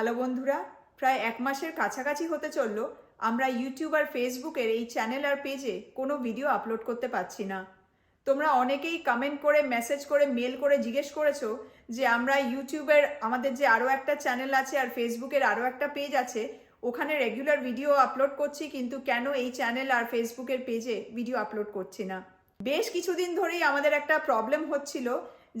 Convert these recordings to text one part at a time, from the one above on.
Hello বন্ধুরা, প্রায় এক মাসের কাছাকাছি হতে চলল, আমরা ইউটিউব আর ফেসবুকের এই চ্যানেল আর পেজে কোনো ভিডিও আপলোড করতে পারছি না। তোমরা অনেকেই কমেন্ট করে মেসেজ করে মেল করে জিজ্ঞেস করেছ যে আমরা ইউটিউবের আমাদের যে আরও একটা চ্যানেল আছে আর ফেসবুকের আরও একটা পেজ আছে, ওখানে রেগুলার ভিডিও আপলোড করছি কিন্তু কেন এই চ্যানেল আর ফেসবুকের পেজে ভিডিও আপলোড করছি না? বেশ কিছুদিন ধরেই আমাদের একটা প্রবলেম হচ্ছিল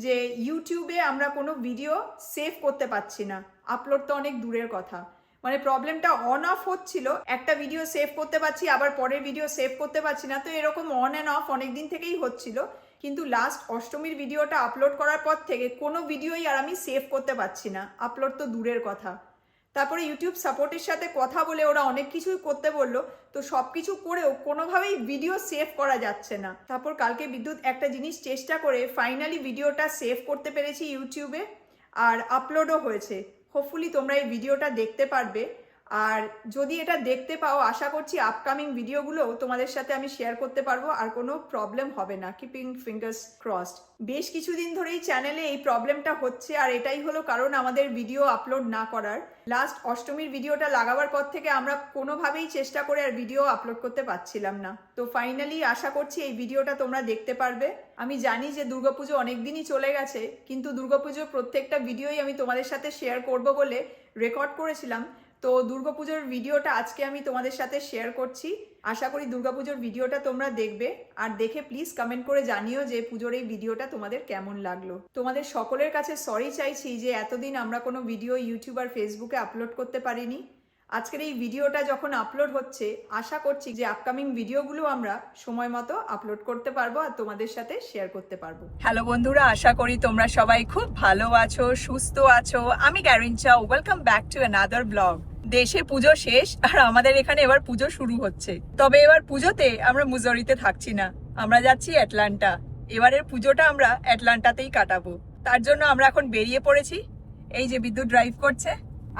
যে ইউটিউবে আমরা কোনো ভিডিও সেভ করতে পারছি না। আপলোড তো অনেক দূরের কথা। মানে প্রবলেমটা অন অফ হচ্ছিল, একটা ভিডিও সেভ করতে পারছি, আবার পরের ভিডিও সেভ করতে পারছি না, তো এরকম অন অ্যান্ড অফ অনেক দিন থেকেই হচ্ছিল। কিন্তু লাস্ট অষ্টমীর ভিডিওটা আপলোড করার পর থেকে কোনো ভিডিওই আর আমি সেভ করতে পারছি না আপলোড তো দূরের কথা। তারপরে ইউটিউব সাপোর্টের সাথে কথা বলে ওরা অনেক কিছুই করতে বলল, তো সব কিছু করেও কোনোভাবেই ভিডিও সেভ করা যাচ্ছে না। তারপর কালকে বিদ্যুৎ একটা জিনিস চেষ্টা করে ফাইনালি ভিডিওটা সেভ করতে পেরেছি ইউটিউবে আর আপলোডও হয়েছে। হোপফুলি তোমরা এই ভিডিওটা দেখতে পারবে। আর যদি এটা দেখতে পাও, আশা করছি আপকামিং ভিডিওগুলো তোমাদের সাথে আমি শেয়ার করতে পারব, আর কোনো প্রবলেম হবে না। কিপিং ফিঙ্গার্স ক্রসড বেশ কিছুদিন ধরেই চ্যানেলে এই প্রবলেমটা হচ্ছে, আর এটাই হলো কারণ আমাদের ভিডিও আপলোড না করার। লাস্ট অষ্টমীর ভিডিওটা লাগাবার পর থেকে আমরা কোনোভাবেই চেষ্টা করে আর ভিডিও আপলোড করতে পারছিলাম না। তো ফাইনালি আশা করছি এই ভিডিওটা তোমরা দেখতে পারবে। আমি জানি যে দুর্গাপুজো অনেক দিনই চলে গেছে, কিন্তু দুর্গাপুজোর প্রত্যেকটা ভিডিওই আমি তোমাদের সাথে শেয়ার করব বলে রেকর্ড করেছিলাম। তো দুর্গাপুজোর ভিডিওটা আজকে আমি তোমাদের সাথে শেয়ার করছি। আশা করি দুর্গাপুজোর ভিডিওটা তোমরা দেখবে। আর দেখে প্লিজ কমেন্ট করে জানিও যে পুজোর এই ভিডিওটা তোমাদের কেমন লাগল। তোমাদের সকলের কাছে সরি চাইছি যে এতদিন আমরা কোনো ভিডিও ইউটিউব আর ফেসবুকে আপলোড করতে পারিনি। আজকের এই ভিডিওটা যখন আপলোড হচ্ছে, আশা করছি যে আপকামিং ভিডিওগুলো আমরা সময় মতো আপলোড করতে পারব আর তোমাদের সাথে শেয়ার করতে পারব। হ্যালো বন্ধুরা, আশা করি তোমরা সবাই খুব ভালো আছো, সুস্থ আছো। আমি গ্যারিন চাও welcome back to another blog দেশে পুজো শেষ আর আমাদের এখানে এবার পুজো শুরু হচ্ছে। তবে এবার পুজোতে আমরা মুজোরিতে থাকছি না। আমরা যাচ্ছি অ্যাটলান্টা এবারের পুজোটা আমরা অ্যাটলান্টাতেই কাটাবো। তার জন্য আমরা এখন বেরিয়ে পড়েছি। এই যে বিদ্যুৎ ড্রাইভ করছে।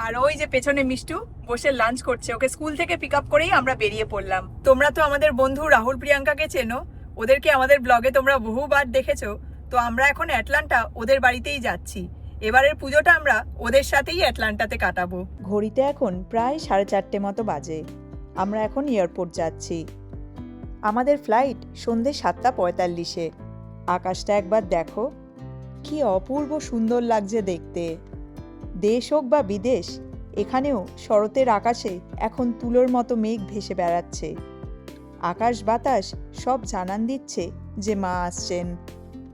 আর ওই যে পেছনে মিষ্টু। বসে লাঞ্চ করছে। ওকে স্কুল থেকে পিক আপ করেই আমরা বেরিয়ে পড়লাম। তোমরা তো আমাদের বন্ধু রাহুল প্রিয়াঙ্কাকে চেনো। ওদেরকে আমাদের ব্লগে তোমরা বহুবার দেখেছ। তো আমরা এখন অ্যাটলান্টা ওদের বাড়িতেই যাচ্ছি। এবারের পুজোটা আমরা ওদের সাথেই অ্যাটলান্টাতে কাটাবো। ঘড়িতে এখন প্রায় সাড়ে চারটে মতো বাজে। আমরা এখন এয়ারপোর্ট যাচ্ছি। আমাদের ফ্লাইট সন্ধে সাতটা পঁয়তাল্লিশে। আকাশটা একবার দেখো। কি অপূর্ব সুন্দর লাগছে দেখতে। দেশ হোক বা বিদেশ এখানেও শরতের আকাশে এখন তুলোর মতো মেঘ ভেসে বেড়াচ্ছে। আকাশ বাতাস সব জানান দিচ্ছে যে মা আসছেন।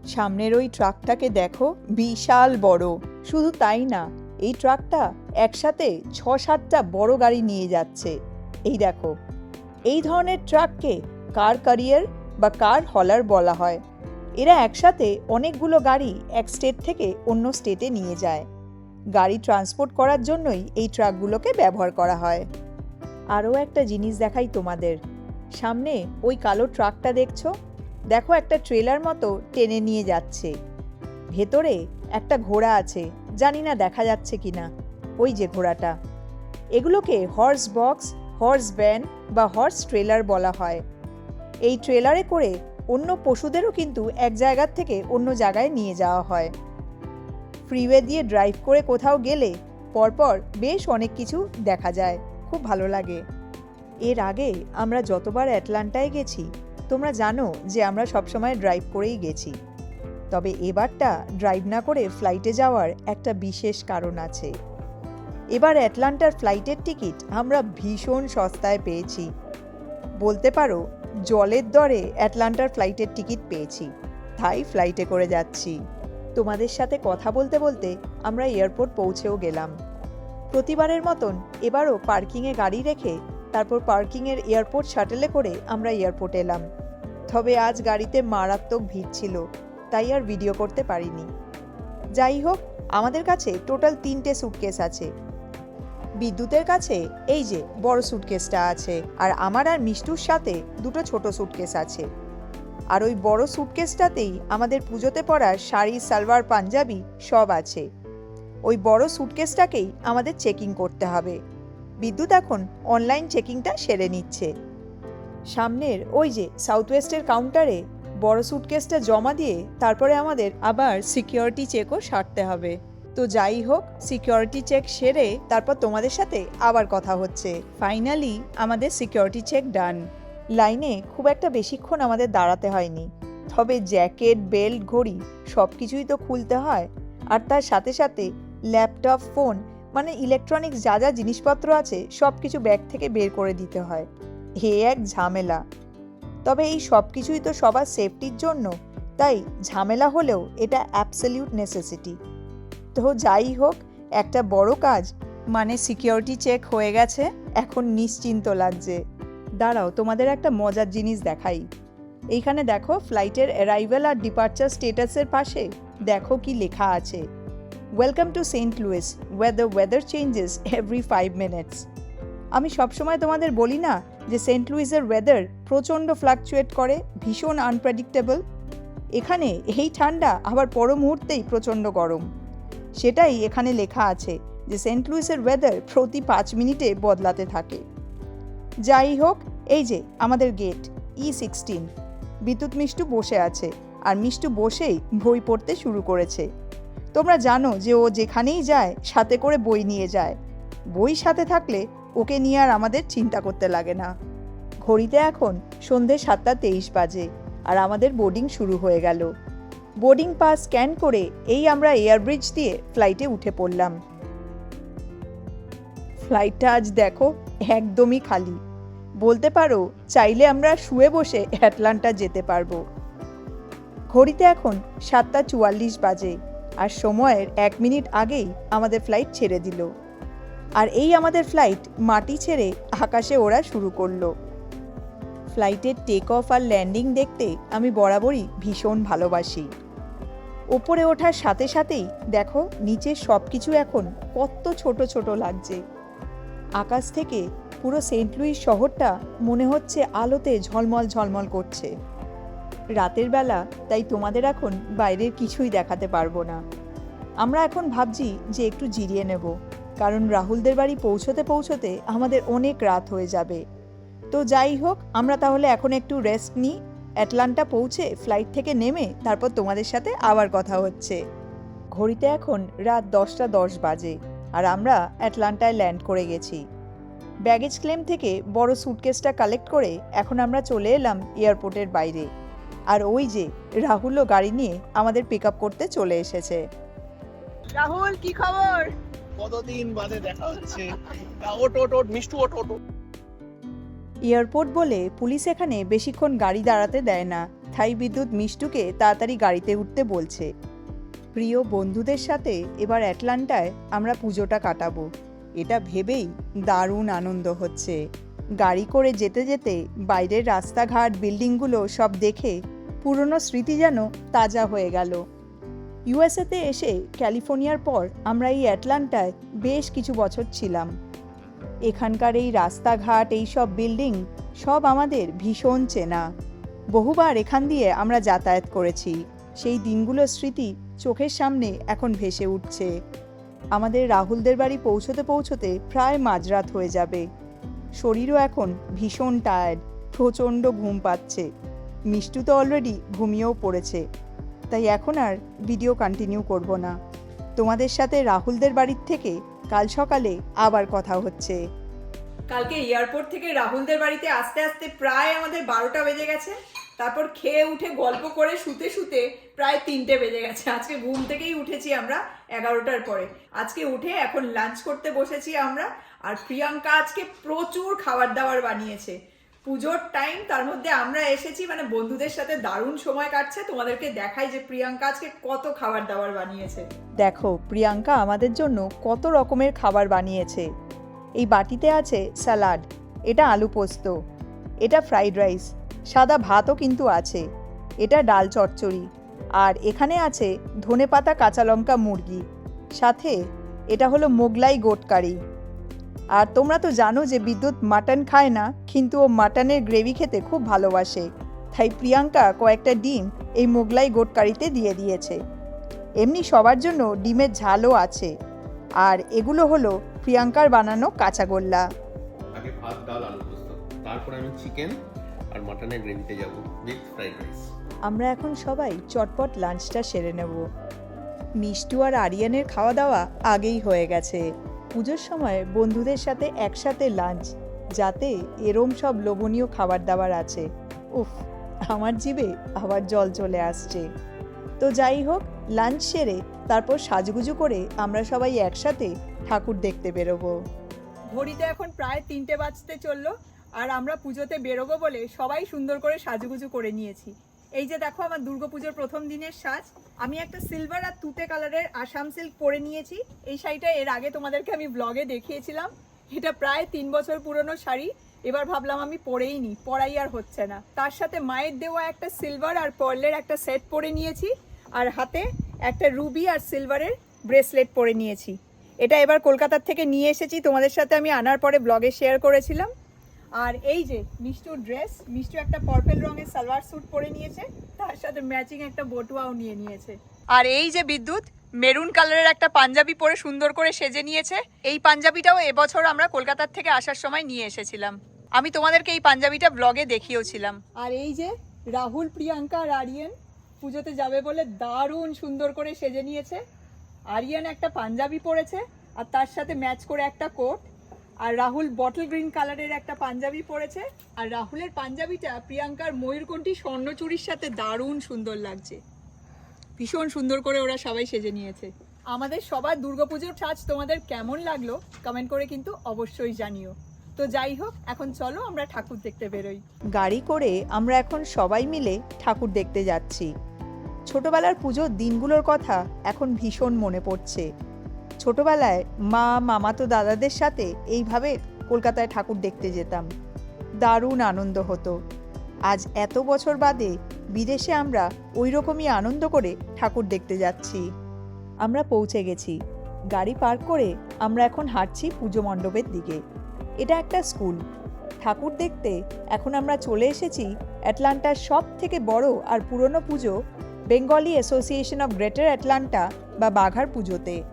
সামনের ওই ট্রাকটাকে দেখো, বিশাল বড়। শুধু তাই না, এই ট্রাকটা একসাথে ছ সাতটা বড় গাড়ি নিয়ে যাচ্ছে। এই দেখো, এই ধরনের ট্রাককে কার ক্যারিয়ার বা কার হলার বলা হয়? এরা একসাথে অনেকগুলো গাড়ি এক স্টেট থেকে অন্য স্টেটে নিয়ে যায়। গাড়ি ট্রান্সপোর্ট করার জন্যই এই ট্রাকগুলোকে ব্যবহার করা হয়। আরও একটা জিনিস দেখাই তোমাদের। সামনে ওই কালো ট্রাকটা দেখছ? দেখো একটা ট্রেলার মতো টেনে নিয়ে যাচ্ছে। ভেতরে একটা ঘোড়া আছে, জানি না দেখা যাচ্ছে কি না। ওই যে ঘোড়াটা। এগুলোকে হর্স বক্স হর্স ভ্যান বা হর্স ট্রেলার বলা হয়। এই ট্রেলারে করে অন্য পশুদেরও কিন্তু এক জায়গার থেকে অন্য জায়গায় নিয়ে যাওয়া হয়। ফ্রিওয়ে দিয়ে ড্রাইভ করে কোথাও গেলে পরপর বেশ অনেক কিছু দেখা যায়। খুব ভালো লাগে। এর আগে আমরা যতবার অ্যাটলান্টায় গেছি, তোমরা জানো যে আমরা সবসময় ড্রাইভ করেই গেছি। তবে এবারটা ড্রাইভ না করে ফ্লাইটে যাওয়ার একটা বিশেষ কারণ আছে। এবার অ্যাটলান্টার ফ্লাইটের টিকিট আমরা ভীষণ সস্তায় পেয়েছি। বলতে পারো, জলের দরে অ্যাটলান্টার ফ্লাইটের টিকিট পেয়েছি। তাই ফ্লাইটে করে যাচ্ছি। তোমাদের সাথে কথা বলতে বলতে আমরা এয়ারপোর্ট পৌঁছেও গেলাম। প্রতিবারের মতন এবারও পার্কিংয়ে গাড়ি রেখে তারপর পার্কিংয়ের এয়ারপোর্ট শাটেলে করে আমরা এয়ারপোর্ট এলাম। তবে আজ গাড়িতে মারাত্মক ভিড় ছিল, তাই আর ভিডিও করতে পারিনি। যাই হোক, আমাদের কাছে টোটাল তিনটে সুটকেস আছে। বিদ্যুতের কাছে এই যে বড় সুটকেসটা আছে, আর আমার আর মিষ্টুর সাথে দুটো ছোট সুটকেস আছে। আর ওই বড় সুটকেসটাতেই আমাদের পুজোতে পরার শাড়ি, সালোয়ার, পাঞ্জাবি সব আছে। ওই বড় সুটকেসটাকেই আমাদের চেকিং করতে হবে। বিদ্যুৎ এখন অনলাইন চেকিংটা সেরে নিচ্ছে। সামনের ওই যে সাউথ ওয়েস্টের কাউন্টারে বড় সুটকেসটা জমা দিয়ে তারপরে আমাদের আবার সিকিউরিটি চেকও সারতে হবে। তো যাই হোক সিকিউরিটি চেক সেরে তারপর তোমাদের সাথে আবার কথা হচ্ছে। ফাইনালি আমাদের সিকিউরিটি চেক ডান লাইনে খুব একটা বেশিক্ষণ আমাদের দাঁড়াতে হয়নি। তবে জ্যাকেট, বেল্ট, ঘড়ি সব কিছুই তো খুলতে হয়। আর তার সাথে সাথে ল্যাপটপ, ফোন মানে ইলেকট্রনিক্স যা যা জিনিসপত্র আছে সব কিছু ব্যাগ থেকে বের করে দিতে হয়। হে এক ঝামেলা। তবে এই সব কিছুই তো সবার সেফটির জন্য, তাই ঝামেলা হলেও এটা অ্যাবসলিউট নেসেসিটি তো যাই হোক, একটা বড় কাজ মানে সিকিউরিটি চেক হয়ে গেছে, এখন নিশ্চিন্ত লাগছে। দাঁড়াও, তোমাদের একটা মজার জিনিস দেখাই। এইখানে দেখো ফ্লাইটের অ্যারাইভেল আর ডিপার্চার স্টেটাসের পাশে দেখো কি লেখা আছে। Welcome to Saint Louis weather weather changes every five minutes আমি সবসময় তোমাদের বলি না যে সেন্ট লুইসের ওয়েদার প্রচণ্ড ফ্লাকচুয়েট করে, ভীষণ আনপ্রেডিক্টেবল এখানে এই ঠান্ডা আবার পর মুহূর্তেই প্রচণ্ড গরম। সেটাই এখানে লেখা আছে যে সেন্ট লুইসের ওয়েদার প্রতি পাঁচ মিনিটে বদলাতে থাকে। যাই হোক, এই যে আমাদের গেট ই সিক্সটিন বিদ্যুৎ মিষ্টু বসে আছে, আর মিষ্টু বসেই বই পড়তে শুরু করেছে। তোমরা জানো যে ও যেখানেই যায়, সাথে করে বই নিয়ে যায়। বই সাথে থাকলে ওকে নিয়ে আর আমাদের চিন্তা করতে লাগে না। ঘড়িতে এখন সন্ধে সাতটা তেইশ বাজে, আর আমাদের বোর্ডিং শুরু হয়ে গেল। বোর্ডিং পাস স্ক্যান করে এই আমরা এয়ারব্রিজ দিয়ে ফ্লাইটে উঠে পড়লাম। ফ্লাইটটা আজ দেখো একদমই খালি। বলতে পারো, চাইলে আমরা শুয়ে বসে অ্যাটলান্টা যেতে পারব। ঘড়িতে এখন সাতটা চুয়াল্লিশ বাজে আর সময়ের এক মিনিট আগেই আমাদের ফ্লাইট ছেড়ে দিল। আর এই আমাদের ফ্লাইট মাটি ছেড়ে আকাশে ওড়া শুরু করল। ফ্লাইটের টেক অফ আর ল্যান্ডিং দেখতে আমি বরাবরই ভীষণ ভালোবাসি। ওপরে ওঠার সাথে সাথেই দেখো, নিচের সব কিছু এখন কত ছোট ছোট লাগছে। আকাশ থেকে পুরো সেন্ট লুইস শহরটা মনে হচ্ছে আলোতে ঝলমল ঝলমল করছে। রাতের বেলা, তাই তোমাদের এখন বাইরের কিছুই দেখাতে পারব না। আমরা এখন ভাবছি যে একটু জিরিয়ে নেব, কারণ রাহুলদের বাড়ি পৌঁছতে পৌঁছতে আমাদের অনেক রাত হয়ে যাবে। তো যাই হোক, আমরা তাহলে এখন একটু রেস্ট নিই। অ্যাটলান্টা পৌঁছে ফ্লাইট থেকে নেমে তারপর তোমাদের সাথে আবার কথা হচ্ছে। ঘড়িতে এখন রাত দশটা দশ বাজে। আর আমরা অ্যাটলান্টায় ল্যান্ড করে গেছি। ব্যাগেজ ক্লেম থেকে বড় সুটকেসটা কালেক্ট করে এখন আমরা চলে এলাম এয়ারপোর্টের বাইরে। আর ওই যে রাহুলও গাড়ি নিয়ে আমাদের পিক আপ করতে চলে এসেছে। রাহুল কি খবর? কতদিন বাদে দেখা হচ্ছে? ওট ওট ওট মিষ্টু ওট ওট। এয়ারপোর্ট বলে পুলিশ এখানে বেশিক্ষণ গাড়ি দাঁড়াতে দেয় না। থাই বিদ্যুৎ মিষ্টুকে তাড়াতাড়ি গাড়িতে উঠতে বলছে। প্রিয় বন্ধুদের সাথে এবার অ্যাটলান্টায় আমরা পুজোটা কাটাবো। এটা ভেবেই দারুণ আনন্দ হচ্ছে। গাড়ি করে যেতে যেতে বাইরের রাস্তাঘাট, বিল্ডিংগুলো সব দেখে পুরনো স্মৃতি যেন তাজা হয়ে গেল। ইউএসএতে এসে ক্যালিফোর্নিয়ার পর আমরা এই অ্যাটলান্টায় বেশ কিছু বছর ছিলাম। এখানকার এই রাস্তাঘাট, এই সব বিল্ডিং সব আমাদের ভীষণ চেনা। বহুবার এখান দিয়ে আমরা যাতায়াত করেছি। সেই দিনগুলোর স্মৃতি চোখের সামনে এখন ভেসে উঠছে। আমাদের রাহুলদের বাড়ি পৌঁছতে পৌঁছতে প্রায় মাঝরাত হয়ে যাবে। শরীরও এখন ভীষণ টায়ার্ড প্রচণ্ড ঘুম পাচ্ছে। মিষ্টু তো অলরেডি ঘুমিয়েও পড়েছে। তাই এখন আর ভিডিও কন্টিনিউ করব না। তোমাদের সাথে রাহুলদের বাড়ির থেকে কাল সকালে আবার কথা হচ্ছে। কালকে এয়ারপোর্ট থেকে রাহুলদের বাড়িতে আসতে আসতে প্রায় আমাদের বারোটা বেজে গেছে। তারপর খেয়ে উঠে গল্প করে শুতে শুতে প্রায় তিনটে বেজে গেছে। আজকে ঘুম থেকেই উঠেছি আমরা এগারোটার পরে। আজকে উঠে এখন লাঞ্চ করতে বসেছি আমরা আর প্রিয়াঙ্কা আজকে প্রচুর খাবার দাবার বানিয়েছে। পুজোর টাইম তার মধ্যে আমরা এসেছি মানে বন্ধুদের সাথে দারুণ সময় কাটছে। তোমাদেরকে দেখাই যে প্রিয়াঙ্কা আজকে কত খাবার দাবার বানিয়েছে। দেখো, প্রিয়াঙ্কা আমাদের জন্য কত রকমের খাবার বানিয়েছে। এই বাটিতে আছে স্যালাড, এটা আলু পোস্ত, এটা ফ্রাইড রাইস সাদা ভাতও কিন্তু আছে। এটা ডাল চচ্চড়ি। আর এখানে আছে ধনেপাতা কাঁচা লঙ্কা মুরগি। সাথে এটা হলো মোগলাই গোট কারি। আর তোমরা তো জানো যে বিদ্যুৎ মাটন খায় না, কিন্তু ও মাটনের গ্রেভি খেতে খুব ভালোবাসে। তাই প্রিয়াঙ্কা কয়েকটা ডিম এই মোগলাই গোট কারিতে দিয়ে দিয়েছে। এমনি সবার জন্য ডিমের ঝালও আছে। আর এগুলো হলো প্রিয়াঙ্কার বানানো কাঁচাগোল্লা আমি চিকেন আর মাটনের গ্রেভিতে যাব উইথ ফ্রাইড রাইস আমরা এখন সবাই চটপট লাঞ্চটা সেরে নেব। মিষ্টু আর আরিয়ানের খাওয়া দাওয়া আগেই হয়ে গেছে। পুজোর সময় বন্ধুদের সাথে একসাথে লাঞ্চ যাতে এরম সব লোভনীয় খাবার দাবার আছে। উফ আমার জিভে আবার জল চলে আসছে। তো যাই হোক লাঞ্চ সেরে তারপর সাজগুজু করে আমরা সবাই একসাথে ঠাকুর দেখতে বেরোবো। ঘড়িতে এখন প্রায় তিনটে বাজতে চলল। আর আমরা পুজোতে বেরোবো বলে সবাই সুন্দর করে সাজুগুজু করে নিয়েছি। এই যে দেখো আমার দুর্গাপুজোর প্রথম দিনের সাজ, আমি একটা সিলভার আর তুতে কালারের আসাম সিল্ক পরে নিয়েছি। এই শাড়িটা এর আগে তোমাদেরকে আমি ব্লগে দেখিয়েছিলাম। এটা প্রায় তিন বছর পুরনো শাড়ি, এবার ভাবলাম আমি পরেই নি, পরাই আর হচ্ছে না। তার সাথে মায়ের দেওয়া একটা সিলভার আর পার্লের একটা সেট পরে নিয়েছি, আর হাতে একটা রুবি আর সিলভারের ব্রেসলেট পরে নিয়েছি। এটা এবার কলকাতার থেকে নিয়ে এসেছি, তোমাদের সাথে আমি আনার পরে ব্লগে শেয়ার করেছিলাম। আর এই যে মিষ্টুর ড্রেস মিষ্টু একটা পার্পল রঙের সালোয়ার স্যুট পরে নিয়েছে, তার সাথে ম্যাচিং একটা বটুয়াও নিয়ে নিয়েছে। আর এই যে বিদ্যুৎ মেরুন কালারের একটা পাঞ্জাবি পরে সুন্দর করে সেজে নিয়েছে। এই পাঞ্জাবিটাও এবছর আমরা কলকাতার থেকে আসার সময় নিয়ে এসেছিলাম। আমি তোমাদেরকে এই পাঞ্জাবিটা ব্লগে দেখিয়েওছিলাম আর এই যে রাহুল, প্রিয়াঙ্কা আর আরিয়ান পুজোতে যাবে বলে দারুণ সুন্দর করে সেজে নিয়েছে। আরিয়ান একটা পাঞ্জাবি পরেছে আর তার সাথে ম্যাচ করে একটা কোট আর রাহুল বটল গ্রিন কালারের একটা পাঞ্জাবি পরেছে। আর রাহুলের পাঞ্জাবিটা প্রিয়াঙ্কার ময়ূরকণ্ঠী স্বর্ণচুরির সাথে দারুণ সুন্দর লাগছে। ভীষণ সুন্দর করে ওরা সবাই সেজে নিয়েছে। আমাদের সবার দুর্গাপুজোর সাজ তোমাদের কেমন লাগল কমেন্ট করে কিন্তু অবশ্যই জানিও। তো যাই হোক, এখন চলো আমরা ঠাকুর দেখতে বেরোই। গাড়ি করে আমরা এখন সবাই মিলে ঠাকুর দেখতে যাচ্ছি। ছোটবেলার পুজোর দিনগুলোর কথা এখন ভীষণ মনে পড়ছে। ছোটবেলায় মা, মামাতো দাদাদের সাথে এইভাবে কলকাতায় ঠাকুর দেখতে যেতাম। দারুণ আনন্দ হতো। আজ এত বছর বাদে বিদেশে আমরা ওই রকমই আনন্দ করে ঠাকুর দেখতে যাচ্ছি। আমরা পৌঁছে গেছি। গাড়ি পার্ক করে আমরা এখন হাঁটছি পুজো মণ্ডপের দিকে। এটা একটা স্কুল। ঠাকুর দেখতে এখন আমরা চলে এসেছি অ্যাটলান্টার সব থেকে বড় আর পুরনো Pujo Bengali Association of Greater Atlanta বা বাঘার পুজোতে।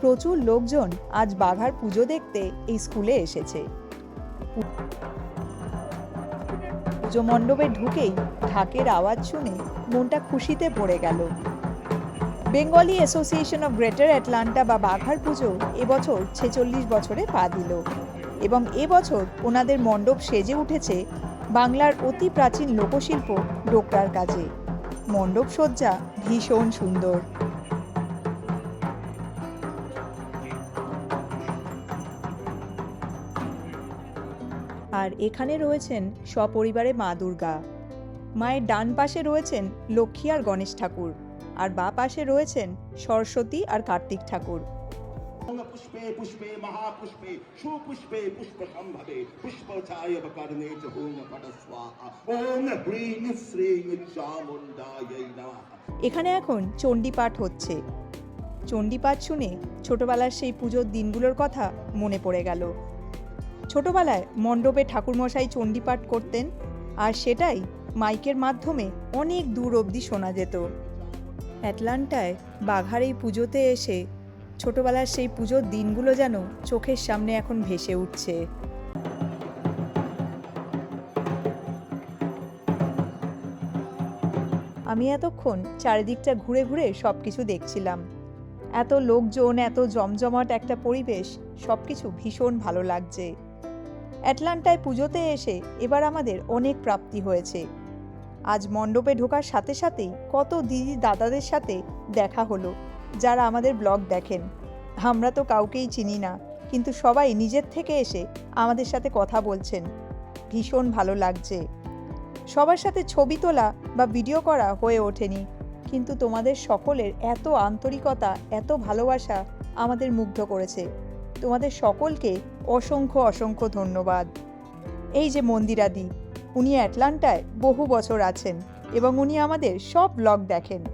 প্রচুর লোকজন আজ বাঘার পুজো দেখতে এই স্কুলে এসেছে। পুজো মণ্ডপে ঢুকেই ঢাকের আওয়াজ শুনে মনটা খুশিতে পড়ে গেল। Bengali Association of Greater Atlanta বা বাঘার পুজো এবছর ছেচল্লিশ বছরে পা দিল এবং এবছর ওনাদের মণ্ডপ সেজে উঠেছে বাংলার অতি প্রাচীন লোকশিল্প ডোকরার কাজে। মণ্ডপ সজ্জা ভীষণ সুন্দর। আর এখানে রয়েছেন সপরিবারে মা দুর্গা। মায়ের ডান পাশে রয়েছেন লক্ষ্মী আর গণেশ ঠাকুর আর বা পাশে রয়েছেন সরস্বতী আর কার্তিক ঠাকুর। পুষ্পে পুষ্পে সুপুষ্পে পুষ্প সম্ভবে পুষ্প চ ওম চামুণ্ডায় এখানে এখন চণ্ডীপাঠ হচ্ছে। চণ্ডীপাঠ শুনে ছোটবেলার সেই পুজোর দিনগুলোর কথা মনে পড়ে গেল। ছোটবেলায় মণ্ডপে ঠাকুরমশাই চণ্ডীপাঠ করতেন, আর সেটাই মাইকের মাধ্যমে অনেক দূর অবধি শোনা যেত। অ্যাটলান্টায় বাঘার এই পুজোতে এসে ছোটবেলার সেই পুজোর দিনগুলো যেন চোখের সামনে এখন ভেসে উঠছে। আমি এতক্ষণ চারিদিকটা ঘুরে ঘুরে সব কিছু দেখছিলাম। এত লোকজন, এত জমজমাট একটা পরিবেশ সব কিছু ভীষণ ভালো লাগছে। অ্যাটলান্টায় পুজোতে এসে এবার আমাদের অনেক প্রাপ্তি হয়েছে। আজ মণ্ডপে ঢোকার সাথে সাথেই কত দিদি দাদাদের সাথে দেখা হলো, যারা আমাদের ব্লগ দেখেন। আমরা তো কাউকেই চিনি না, কিন্তু সবাই নিজের থেকে এসে আমাদের সাথে কথা বলছেন। ভীষণ ভালো লাগছে। সবার সাথে ছবি তোলা বা ভিডিও করা হয়ে ওঠেনি, কিন্তু তোমাদের সকলের এত আন্তরিকতা, এত ভালোবাসা আমাদের মুগ্ধ করেছে। তোমাদের সকলকে অসংখ্য অসংখ্য ধন্যবাদ। এই যে মন্দিরাদি, উনি অ্যাটলান্টায় বহু বছর আছেন এবং উনি আমাদের সব ব্লগ দেখেন।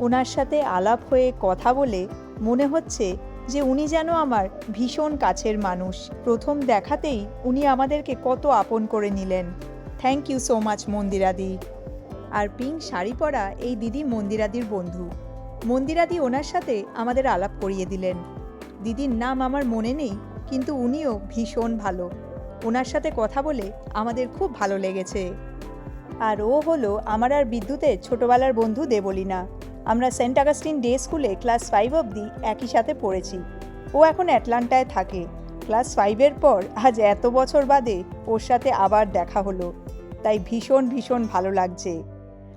ওনার সাথে আলাপ হয়ে কথা বলে মনে হচ্ছে যে উনি যেন আমার ভীষণ কাছের মানুষ। প্রথম দেখাতেই উনি আমাদেরকে কত আপন করে নিলেন। থ্যাংক ইউ সো মাচ মন্দিরাদি। আর পিঙ্ক শাড়ি পরা এই দিদি মন্দিরাদির বন্ধু। মন্দিরাদি ওনার সাথে আমাদের আলাপ করিয়ে দিলেন। দিদির নাম আমার মনে নেই, কিন্তু উনিও ভীষণ ভালো। ওনার সাথে কথা বলে আমাদের খুব ভালো লেগেছে। আর ও হলো আমার আর বিদ্যুতের ছোটবেলার বন্ধু দেবলীনা। আমরা সেন্ট আগাস্টিন ডে স্কুলে ক্লাস ফাইভ অবধি একই সাথে পড়েছি। ও এখন অ্যাটলান্টায় থাকে। ক্লাস ফাইভের পর আজ এত বছর বাদে ওর সাথে আবার দেখা হলো। তাই ভীষণ ভীষণ ভালো লাগছে।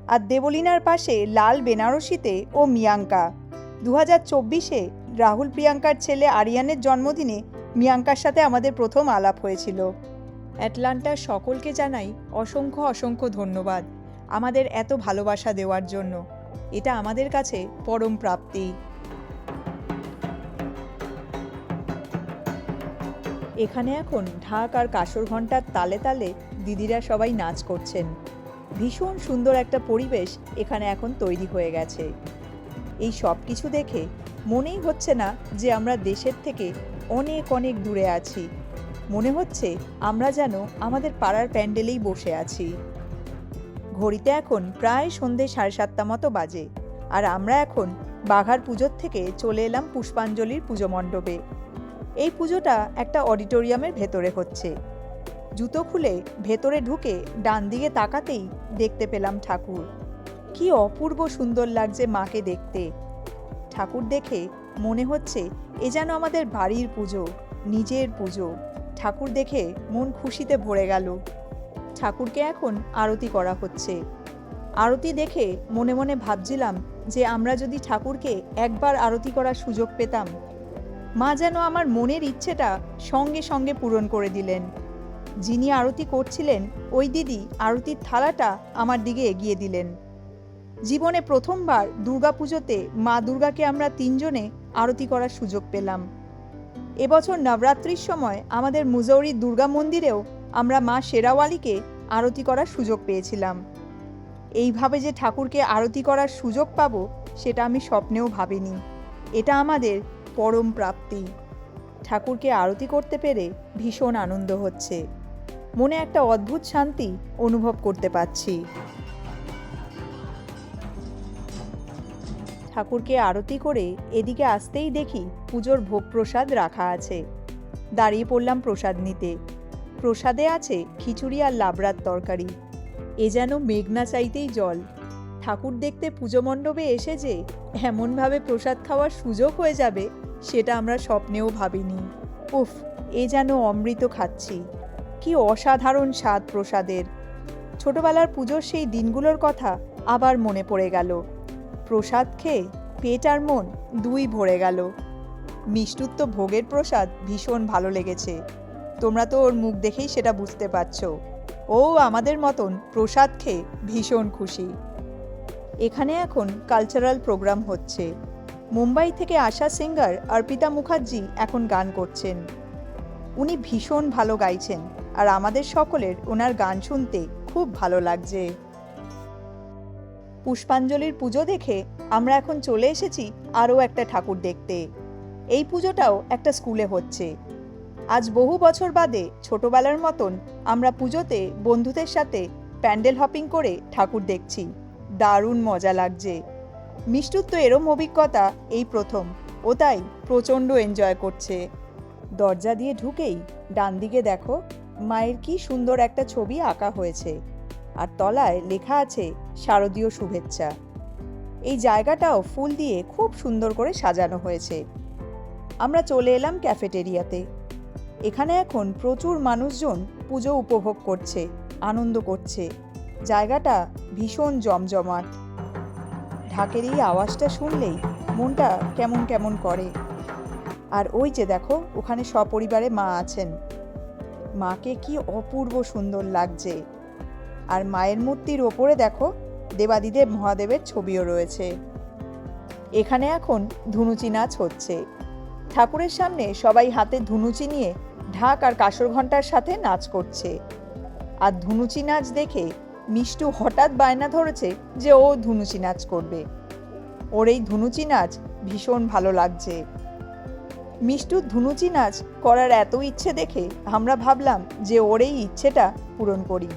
আর দেবলিনার পাশে লাল বেনারসিতে ও মিয়াঙ্কা। দু হাজার চব্বিশে রাহুল প্রিয়াঙ্কার ছেলে আরিয়ানের জন্মদিনে মিয়াঙ্কার সাথে আমাদের প্রথম আলাপ হয়েছিল। অ্যাটলান্টার সকলকে জানাই অসংখ্য অসংখ্য ধন্যবাদ আমাদের এত ভালোবাসা দেওয়ার জন্য। এটা আমাদের কাছে পরম প্রাপ্তি। এখানে এখন ঢাক আর কাসর ঘণ্টার তালে তালে দিদিরা সবাই নাচ করছেন। ভীষণ সুন্দর একটা পরিবেশ এখানে এখন তৈরি হয়ে গেছে। এই সব কিছু দেখে মনেই হচ্ছে না যে আমরা দেশের থেকে অনেক অনেক দূরে আছি। মনে হচ্ছে আমরা যেন আমাদের পাড়ার প্যান্ডেলেই বসে আছি। ঘড়িতে এখন প্রায় সন্ধে সাড়ে সাতটা মতো বাজে আর আমরা এখন বাঘার পুজোর থেকে চলে এলাম পুষ্পাঞ্জলির পুজো মণ্ডপে। এই পুজোটা একটা অডিটোরিয়ামের ভেতরে হচ্ছে। জুতো খুলে ভেতরে ঢুকে ডান দিকে তাকাতেই দেখতে পেলাম ঠাকুর। কি অপূর্ব সুন্দর লাগছে মাকে দেখতে। ঠাকুর দেখে মনে হচ্ছে এ যেন আমাদের বাড়ির পুজো, নিজের পুজো। ঠাকুর দেখে মন খুশিতে ভরে গেল। ঠাকুরকে এখন আরতি করা হচ্ছে। আরতি দেখে মনে মনে ভাবছিলাম যে আমরা যদি ঠাকুরকে একবার আরতি করার সুযোগ পেতাম, মা যেন আমার মনের ইচ্ছেটা সঙ্গে সঙ্গে পূরণ করে দিলেন। যিনি আরতি করছিলেন, ওই দিদি আরতির থালাটা আমার দিকে এগিয়ে দিলেন। জীবনে প্রথমবার দুর্গাপুজোতে মা দুর্গাকে আমরা তিনজনে আরতি করার সুযোগ পেলাম। এবছর নবরাত্রির সময় আমাদের মুজৌরি দুর্গা মন্দিরেও আমরা মা শেরাওয়ালিকে আরতি করার সুযোগ পেয়েছিলাম। এইভাবে যে ঠাকুরকে আরতি করার সুযোগ পাবো, সেটা আমি স্বপ্নেও ভাবিনি। এটা আমাদের পরম প্রাপ্তি। ঠাকুরকে আরতি করতে পেরে ভীষণ আনন্দ হচ্ছে। মনে একটা অদ্ভুত শান্তি অনুভব করতে পারছি ঠাকুরকে আরতি করে এদিকে আসতেই দেখি পুজোর ভোগ প্রসাদ রাখা আছে। দাঁড়িয়ে পড়লাম প্রসাদ নিতে। প্রসাদে আছে খিচুড়ি আর লাবড়ার তরকারি। এ যেন মেঘনা চাইতেই জল। ঠাকুর দেখতে পুজো মণ্ডপে এসে যে এমনভাবে প্রসাদ খাওয়ার সুযোগ হয়ে যাবে, সেটা আমরা স্বপ্নেও ভাবিনি। উফ, এ যেন অমৃত খাচ্ছি। কি অসাধারণ স্বাদ প্রসাদের। ছোটবেলার পুজোর সেই দিনগুলোর কথা আবার মনে পড়ে গেল। প্রসাদ খেয়ে পেট আর মন দুই ভরে গেল। মিষ্টুর তো ভোগের প্রসাদ ভীষণ ভালো লেগেছে। তোমরা তো ওর মুখ দেখেই সেটা বুঝতে পারছ। ও আমাদের মতন প্রসাদ খেয়ে ভীষণ খুশি। এখানে এখন কালচারাল প্রোগ্রাম হচ্ছে। মুম্বাই থেকে আসা সিঙ্গার অর্পিতা মুখার্জি এখন গান করছেন। উনি ভীষণ ভালো গাইছেন আর আমাদের সকলের ওনার গান শুনতে খুব ভালো লাগছে। পুষ্পাঞ্জলির পুজো দেখে আমরা এখন চলে এসেছি আরও একটা ঠাকুর দেখতে। এই পুজোটাও একটা স্কুলে হচ্ছে। আজ বহু বছর বাদে ছোটবেলার মতন আমরা পুজোতে বন্ধুদের সাথে প্যান্ডেল হপিং করে ঠাকুর দেখছি। দারুণ মজা লাগছে। মিষ্টুর তো এরম অভিজ্ঞতা এই প্রথম, ও তাই প্রচণ্ড এনজয় করছে। দরজা দিয়ে ঢুকেই ডান দিকে দেখো, মায়ের কি সুন্দর একটা ছবি আঁকা হয়েছে। আর তলায় লেখা আছে, শারদীয় শুভেচ্ছা। এই জায়গাটাও ফুল দিয়ে খুব সুন্দর করে সাজানো হয়েছে। আমরা চলে এলাম ক্যাফেটেরিয়াতে। এখানে এখন প্রচুর মানুষজন পুজো উপভোগ করছে, আনন্দ করছে। জায়গাটা ভীষণ জমজমাট। ঢাকের এই আওয়াজটা শুনলেই মনটা কেমন কেমন করে। আর ওই যে দেখো, ওখানে সপরিবারে মা আছেন। মাকে কি অপূর্ব সুন্দর লাগছে। আর মায়ের মূর্তির ওপরে দেখো দেবাদিদেব মহাদেবের ছবিও রয়েছে। এখানে এখন ধুনুচি নাচ হচ্ছে। ঠাকুরের সামনে সবাই হাতে ধুনুচি নিয়ে ঢাক আর কাসর ঘণ্টার সাথে নাচ করছে। আর ধুনুচি নাচ দেখে মিষ্টু হঠাৎ বায়না ধরেছে যে ও ধুনুচি নাচ করবে। ওর এই ধুনুচি নাচ ভীষণ ভালো লাগছে। মিষ্টুর ধুনুচি নাচ করার এত ইচ্ছে দেখে আমরা ভাবলাম যে ওর এই ইচ্ছেটা পূরণ করি।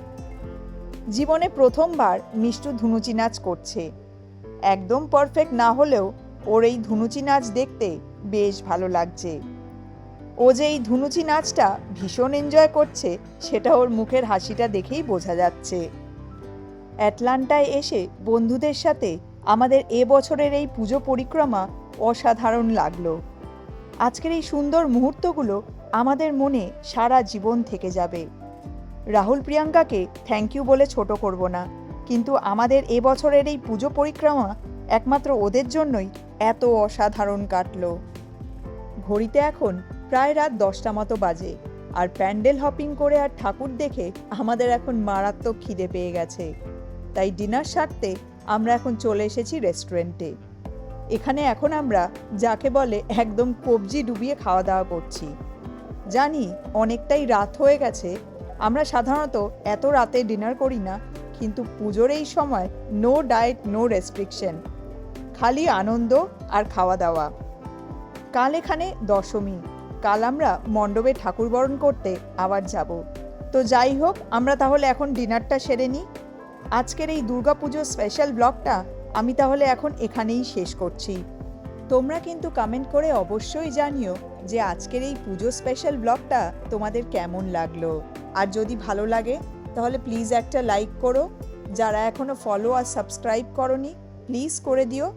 জীবনে প্রথমবার মিষ্টু ধুনুচি নাচ করছে। একদম পারফেক্ট না হলেও ওর এই ধুনুচি নাচ দেখতে বেশ ভালো লাগছে। ও যে এই ধুনুচি নাচটা ভীষণ এনজয় করছে, সেটা ওর মুখের হাসিটা দেখেই বোঝা যাচ্ছে। অ্যাটলান্টায় এসে বন্ধুদের সাথে আমাদের এ বছরের এই পুজো পরিক্রমা অসাধারণ লাগল। আজকের এই সুন্দর মুহূর্তগুলো আমাদের মনে সারা জীবন থেকে যাবে। রাহুল প্রিয়াঙ্কাকে থ্যাংক ইউ বলে ছোট করব না। কিন্তু আমাদের এ বছরের এই পুজো পরিক্রমা একমাত্র ওদের জন্যই এত অসাধারণ কাটলো। ঘড়িতে এখন প্রায় রাত দশটা মতো বাজে আর প্যান্ডেল হপিং করে আর ঠাকুর দেখে আমাদের এখন মারাত্মক খিদে পেয়ে গেছে। তাই ডিনার সারতে আমরা এখন চলে এসেছি রেস্টুরেন্টে। এখানে এখন আমরা যাকে বলে একদম কবজি ডুবিয়ে খাওয়া দাওয়া করছি। জানি অনেকটাই রাত হয়ে গেছে আমরা সাধারণত এত রাতে ডিনার করি না, কিন্তু পুজোর এই সময় নো ডায়েট নো রেস্ট্রিকশন খালি আনন্দ আর খাওয়া দাওয়া কাল এখানে দশমী, কাল আমরা মণ্ডপে ঠাকুর বরণ করতে আবার যাব। তো যাই হোক, আমরা তাহলে এখন ডিনারটা সেরে নিই। আজকের এই দুর্গাপুজোর স্পেশাল ব্লগটা আমি তাহলে এখন এখানেই শেষ করছি। তোমরা কিন্তু কমেন্ট করে অবশ্যই জানিও যে আজকের এই পুজো স্পেশাল ব্লগটা তোমাদের কেমন লাগল? আর যদি ভালো লাগে, তাহলে প্লিজ একটা লাইক করো। যারা এখনও ফলো আর সাবস্ক্রাইব করনি প্লিজ করে দিও।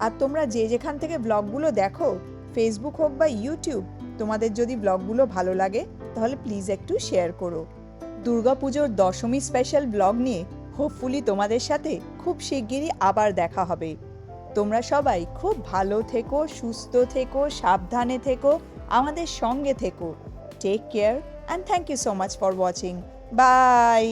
আর তোমরা যে যেখান থেকে ব্লগগুলো দেখো ফেসবুক হোক বা ইউটিউব তোমাদের যদি ব্লগগুলো ভালো লাগে, তাহলে প্লিজ একটু শেয়ার করো। দুর্গাপুজোর দশমী স্পেশাল ব্লগ নিয়ে হোপফুলি তোমাদের সাথে খুব শিগগিরই আবার দেখা হবে। তোমরা সবাই খুব ভালো থেকো, সুস্থ থেকো, সাবধানে থেকো, আমাদের সঙ্গে থেকো। Take care and thank you so much for watching bye